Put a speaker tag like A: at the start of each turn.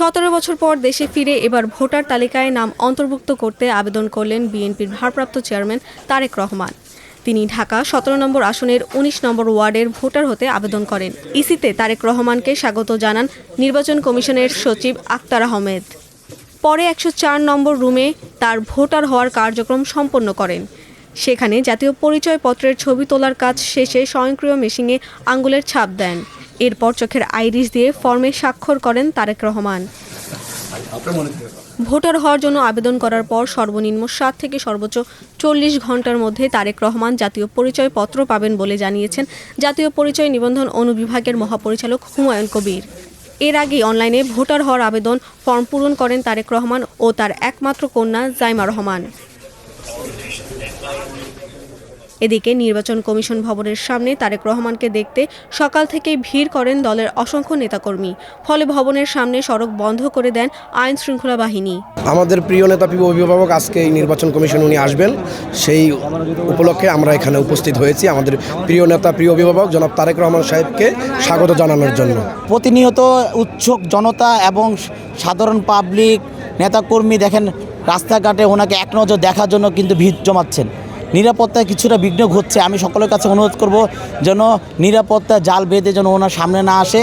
A: সতেরো বছর পর দেশে ফিরে এবার ভোটার তালিকায় নাম অন্তর্ভুক্ত করতে আবেদন করলেন বিএনপির ভারপ্রাপ্ত চেয়ারম্যান তারেক রহমান। তিনি ঢাকা সতেরো নম্বর আসনের ১৯ নম্বর ওয়ার্ডের ভোটার হতে আবেদন করেন। ইসিতে তারেক রহমানকে স্বাগত জানান নির্বাচন কমিশনের সচিব আক্তার আহমেদ। পরে একশো চার নম্বর রুমে তার ভোটার হওয়ার কার্যক্রম সম্পন্ন করেন। সেখানে জাতীয় পরিচয়পত্রের ছবি তোলার কাজ শেষে স্বয়ংক্রিয় মেশিনে আঙ্গুলের ছাপ দেন। এরপর চোখের আইরিশ দিয়ে ফর্মে স্বাক্ষর করেন তারেক রহমান। ভোটার হওয়ার জন্য আবেদন করার পর সর্বনিম্ন সাত থেকে সর্বোচ্চ চল্লিশ ঘণ্টার মধ্যে তারেক রহমান জাতীয় পরিচয়পত্র পাবেন বলে জানিয়েছেন জাতীয় পরিচয় নিবন্ধন অনুবিভাগের মহাপরিচালক হুমায়ুন কবির। এর আগে অনলাইনে ভোটার হওয়ার আবেদন ফর্ম পূরণ করেন তারেক রহমান ও তার একমাত্র কন্যা জাইমা রহমান। এদিকে নির্বাচন কমিশন ভবনের সামনে তারেক রহমানকে দেখতে সকাল থেকেই ভিড় করেন দলের অসংখ্য নেতাকর্মী। ফলে ভবনের সামনে সড়ক বন্ধ করে দেন আইন শৃঙ্খলা বাহিনী।
B: আমাদের প্রিয় নেতা প্রিয় অভিভাবক আজকে এই নির্বাচন কমিশন উনি আসবেন। সেই উপলক্ষে আমরা এখানে উপস্থিত হয়েছি আমাদের প্রিয় নেতা প্রিয় অভিভাবক জনাব তারেক রহমান সাহেবকে স্বাগত জানানোর জন্য।
C: প্রতিনিয়ত উৎসুক জনতা এবং সাধারণ পাবলিক নেতাকর্মী দেখেন রাস্তাঘাটে ওনাকে এক নজর দেখার জন্য কিন্তু ভিড় জমাচ্ছেন। নিরাপত্তায় কিছুটা বিঘ্ন ঘটছে। আমি সকলের কাছে অনুরোধ করব যেন নিরাপত্তা জাল বেঁধে যেন ওনার সামনে না আসে।